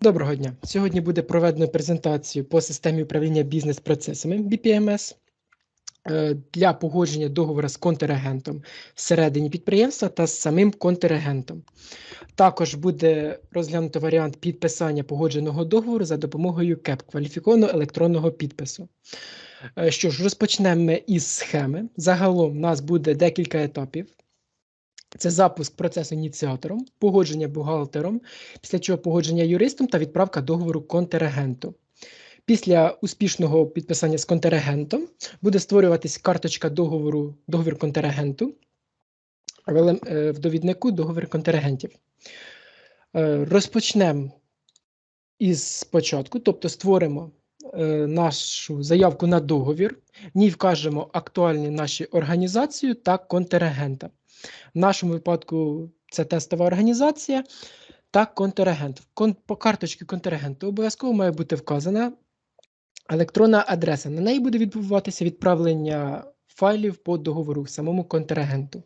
Доброго дня. Сьогодні буде проведено презентацію по системі управління бізнес-процесами BPMS е, для погодження договору з контрагентом всередині підприємства та з самим контрагентом. Також буде розглянуто варіант підписання погодженого договору за допомогою КЕП кваліфікованого електронного підпису. Е, Що ж, розпочнемо ми із схеми. Загалом у нас буде декілька етапів. Це запуск процесу ініціатором, погодження бухгалтером, після чого погодження юристом та відправка договору контрагенту. Після успішного підписання з контрагентом буде створюватись карточка договору, договір контрагенту е, в довіднику договір контрагентів. Е, Розпочнемо із спочатку, тобто створимо е, нашу заявку на договір, в ній вкажемо актуальні наші організацію та контрагента. В нашому випадку це тестова організація та контрагент. Кон, по карточці контрагенту обов'язково має бути вказана електронна адреса. На неї буде відбуватися відправлення файлів по договору самому контрагенту.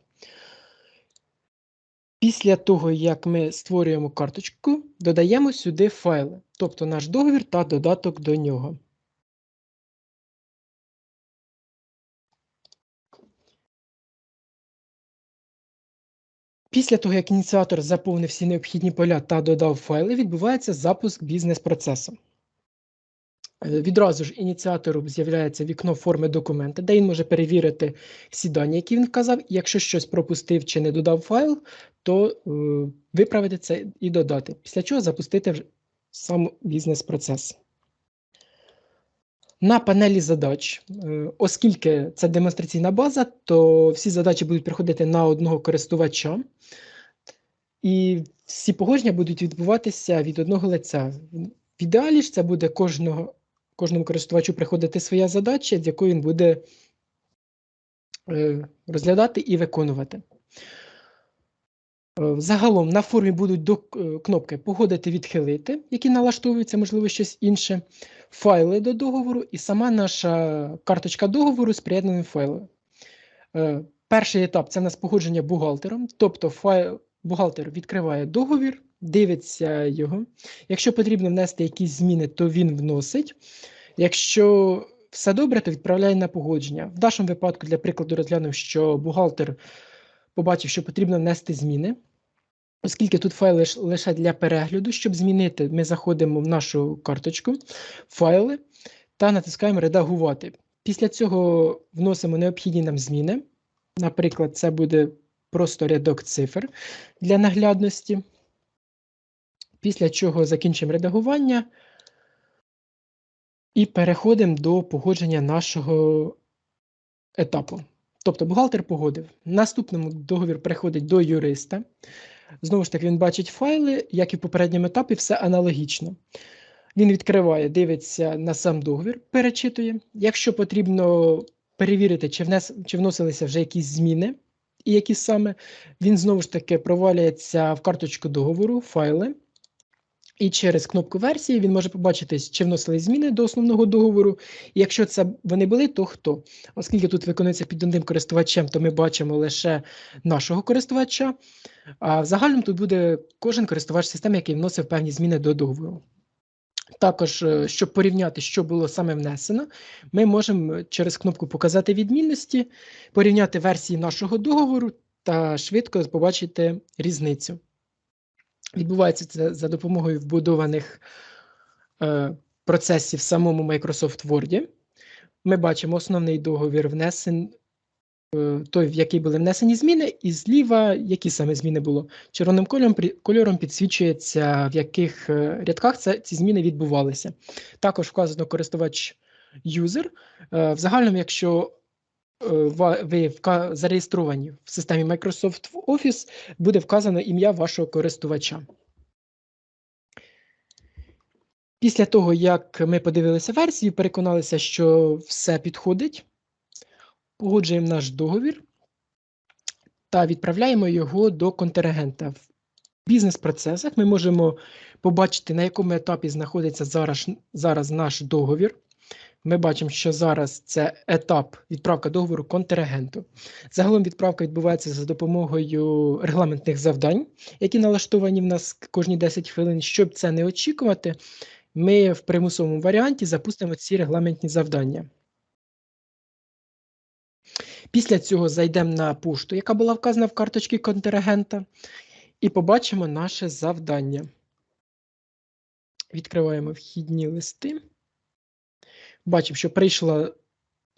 Після того, як ми створюємо карточку, додаємо сюди файли, тобто наш договір та додаток до нього. Після того, як ініціатор заповнив всі необхідні поля та додав файли, відбувається запуск бізнес-процесу. Е, Відразу ж ініціатору з'являється вікно форми документа, де він може перевірити всі дані, які він вказав. Якщо щось пропустив чи не додав файл, то е, виправити це і додати. Після чого запустити сам бізнес-процес. На панелі задач, е, оскільки це демонстраційна база, то всі задачі будуть приходити на одного користувача, і всі погодження будуть відбуватися від одного лиця. В ідеалі ж це буде кожного, кожному користувачу приходити своя задача, з якою він буде е, розглядати і виконувати. Е, Загалом на формі будуть до, кнопки Погодити, відхилити, які налаштовуються, можливо, щось інше, файли до договору і сама наша карточка договору з приєднаним файлом. Е, Перший етап це в нас погодження бухгалтером, тобто файл, бухгалтер відкриває договір, дивиться його. Якщо потрібно внести якісь зміни, то він вносить. Якщо все добре, то відправляє на погодження. В нашому випадку, для прикладу, розглянув, що бухгалтер побачив, що потрібно внести зміни. Оскільки тут файли лиш- лише для перегляду, щоб змінити, ми заходимо в нашу карточку, файли та натискаємо Редагувати. Після цього вносимо необхідні нам зміни. Наприклад, це буде просто рядок цифр для наглядності. Після чого закінчимо редагування і переходимо до погодження нашого етапу. Тобто бухгалтер погодив. Наступному договір переходить до юриста. Знову ж таки, він бачить файли, як і в попередньому етапі, все аналогічно. Він відкриває, дивиться на сам договір, перечитує. Якщо потрібно перевірити, чи, внес, чи вносилися вже якісь зміни, і які саме, він знову ж таки провалюється в карточку договору, файли. І через кнопку версії він може побачити, чи вносили зміни до основного договору. І якщо це вони були, то хто? Оскільки тут виконується під одним користувачем, то ми бачимо лише нашого користувача. А загальному тут буде кожен користувач системи, який вносив певні зміни до договору. Також, е, щоб порівняти, що було саме внесено, ми можемо через кнопку Показати відмінності, порівняти версії нашого договору та швидко побачити різницю. Відбувається це за допомогою вбудованих е, процесів в самому Microsoft Word. Ми бачимо основний договір внесен, е, той, в який були внесені зміни, і зліва, які саме зміни було. Червоним кольором, кольором підсвічується, в яких е, рядках це, ці зміни відбувалися. Також вказано користувач юзер. Е, в загальному, якщо ви зареєстровані в системі Microsoft Office, буде вказано ім'я вашого користувача. Після того, як ми подивилися версію, переконалися, що все підходить, погоджуємо наш договір та відправляємо його до контрагента. В бізнес-процесах ми можемо побачити, на якому етапі знаходиться зараз, зараз наш договір. Ми бачимо, що зараз це етап відправка договору контрагенту. Загалом відправка відбувається за допомогою регламентних завдань, які налаштовані в нас кожні 10 хвилин. Щоб це не очікувати, ми в примусовому варіанті запустимо ці регламентні завдання. Після цього зайдемо на пошту, яка була вказана в карточці контрагента, і побачимо наше завдання. Відкриваємо вхідні листи. Бачимо, що прийшла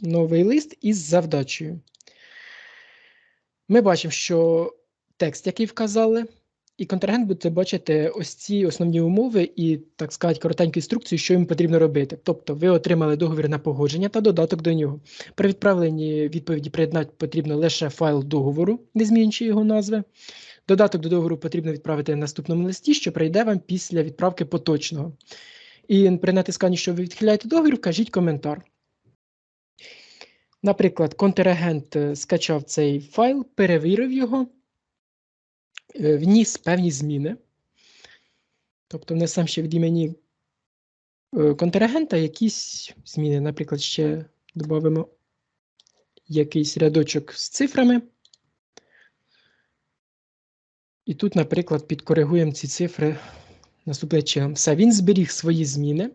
новий лист із завдачею. Ми бачимо, що текст, який вказали, і контрагент буде бачити ось ці основні умови і, так сказати, коротеньку інструкцію, що їм потрібно робити. Тобто, ви отримали договір на погодження та додаток до нього. При відправленні відповіді приєднати потрібно лише файл договору, не змінюючи його назви. Додаток до договору потрібно відправити на наступному листі, що прийде вам після відправки поточного. І при натисканні, що ви відхиляєте договір, вкажіть коментар. Наприклад, контрагент е, скачав цей файл, перевірив його, е, вніс певні зміни. Тобто внесемо ще від імені е, контрагента якісь зміни. Наприклад, ще додамо якийсь рядочок з цифрами. І тут, наприклад, підкоригуємо ці цифри наступним чином. Все, він зберіг свої зміни.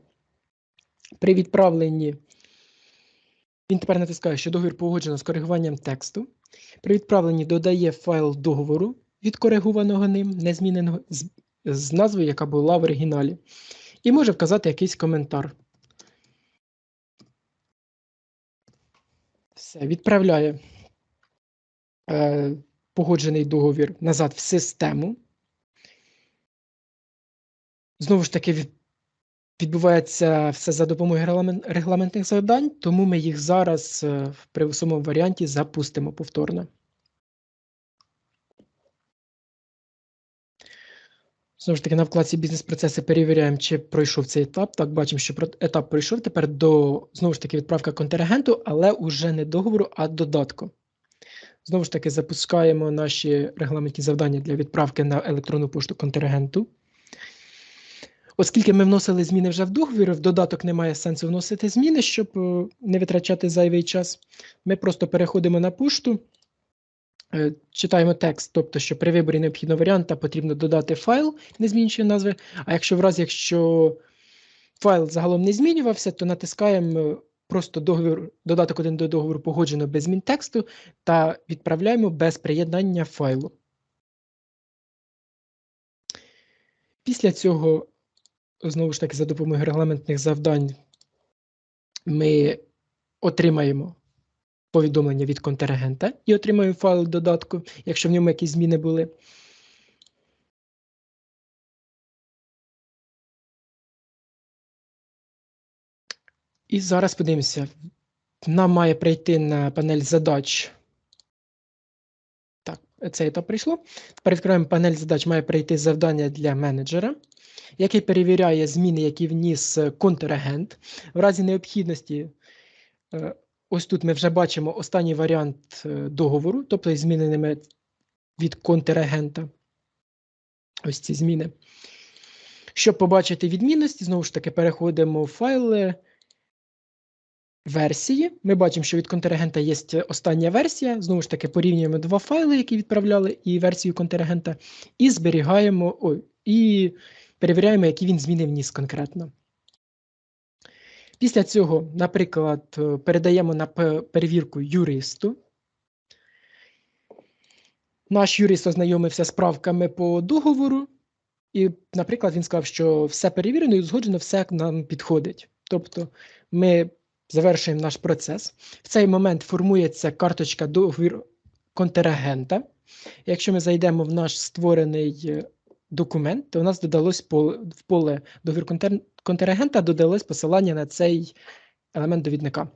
При відправленні він тепер натискає, що договір погоджено з коригуванням тексту. При відправленні додає файл договору, відкоригованого ним, незміненого, з, з назвою, яка була в оригіналі. І може вказати якийсь коментар. Все, відправляє е, погоджений договір назад в систему. Знову ж таки, відбувається все за допомогою регламентних завдань, тому ми їх зараз е, в примусовому варіанті запустимо повторно. Знову ж таки, на вкладці бізнес-процеси перевіряємо, чи пройшов цей етап. Так, бачимо, що етап пройшов. Тепер до знову ж таки відправка контрагенту, але уже не договору, а додатку. Знову ж таки, запускаємо наші регламентні завдання для відправки на електронну пошту контрагенту. Оскільки ми вносили зміни вже в договір, в додаток немає сенсу вносити зміни, щоб е, не витрачати зайвий час. Ми просто переходимо на пошту, е, читаємо текст, тобто, що при виборі необхідного варіанта потрібно додати файл, не змінюючи назви. А якщо в разі, якщо файл загалом не змінювався, то натискаємо е, просто договір, додаток один до договору погоджено без змін тексту та відправляємо без приєднання файлу. Після цього, знову ж таки, за допомогою регламентних завдань, ми отримаємо повідомлення від контрагента і отримаємо файл додатку, якщо в ньому якісь зміни були. І зараз подивимося. Нам має прийти на панель задач. Цей етап прийшло. Тепер відкриваємо панель задач, має прийти завдання для менеджера, який перевіряє зміни, які вніс е, контрагент. В разі необхідності, е, ось тут ми вже бачимо останній варіант е, договору, тобто із зміненими від контрагента. Ось ці зміни. Щоб побачити відмінності, знову ж таки, переходимо в файли версії. Ми бачимо, що від контрагента є остання версія. Знову ж таки, порівнюємо два файли, які відправляли, і версію контрагента, і зберігаємо, ой, і перевіряємо, які він зміни вніс конкретно. Після цього, наприклад, е, передаємо на перевірку юристу. Наш юрист ознайомився з правками по договору, і, наприклад, він сказав, що все перевірено і узгоджено, все нам підходить. Тобто ми завершуємо наш процес. В цей момент формується карточка договір контрагента. Якщо ми зайдемо в наш створений е, документ, то у нас додалось поле, в поле договір контрагента додалось посилання на цей елемент довідника.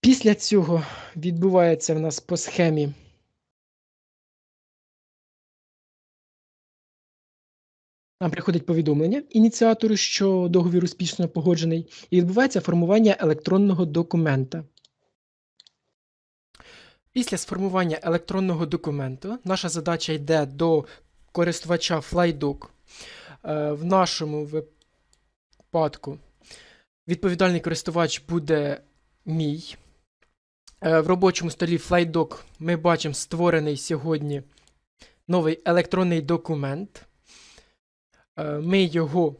Після цього відбувається в нас по схемі Нам приходить повідомлення ініціатору, що договір успішно погоджений, і відбувається формування електронного документа. Після сформування електронного документу наша задача йде до користувача Flydoc. Е, В нашому випадку Відповідальний користувач буде мій. Е, В робочому столі FlyDoc ми бачимо створений сьогодні новий електронний документ. Е, Ми його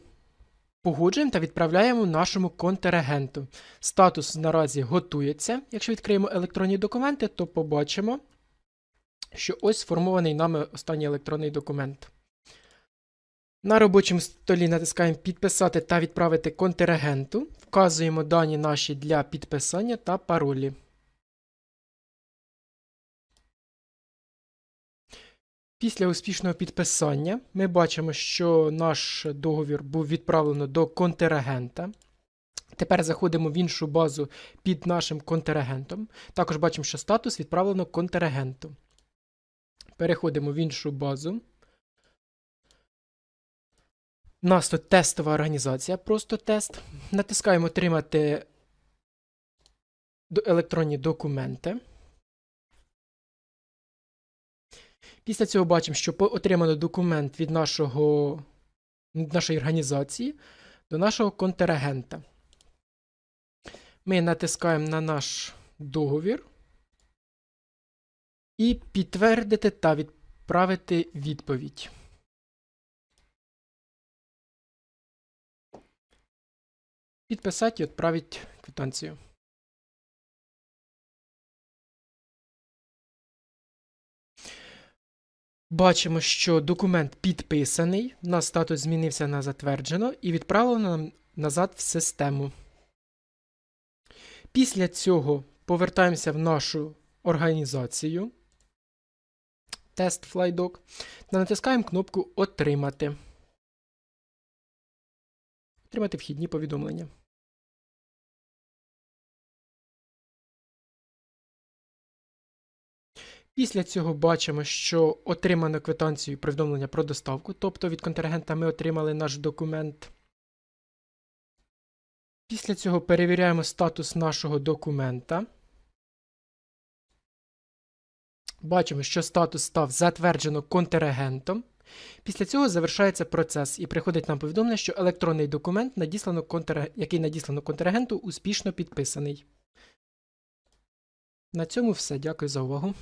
погоджуємо та відправляємо нашому контрагенту. Статус наразі готується. Якщо відкриємо електронні документи, то побачимо, що ось сформований нами останній електронний документ. На робочому столі натискаємо Підписати та відправити контрагенту. Вказуємо дані наші для підписання та паролі. Після успішного підписання ми бачимо, що наш договір був відправлено до контрагента. Тепер заходимо в іншу базу під нашим контрагентом. Також бачимо, що статус відправлено контрагенту. Переходимо в іншу базу. У нас тут тестова організація, просто тест. Натискаємо Отримати електронні документи. Після цього бачимо, що отримано документ від нашого, нашої організації до нашого контрагента. Ми натискаємо на наш договір і підтвердити та відправити відповідь. Підписати і відправити квитанцію. Бачимо, що документ підписаний, у нас статус змінився на затверджено і відправлено нам назад в систему. Після цього повертаємося в нашу організацію. Тест FlyDoc та натискаємо кнопку Отримати. Отримати вхідні повідомлення. Після цього бачимо, що отримано квитанцію повідомлення про доставку, тобто від контрагента ми отримали наш документ. Після цього перевіряємо статус нашого документа. Бачимо, що статус став затверджено контрагентом. Після цього завершається процес і приходить нам повідомлення, що електронний документ, надіслано який надіслано контрагенту, успішно підписаний. На цьому все. Дякую за увагу.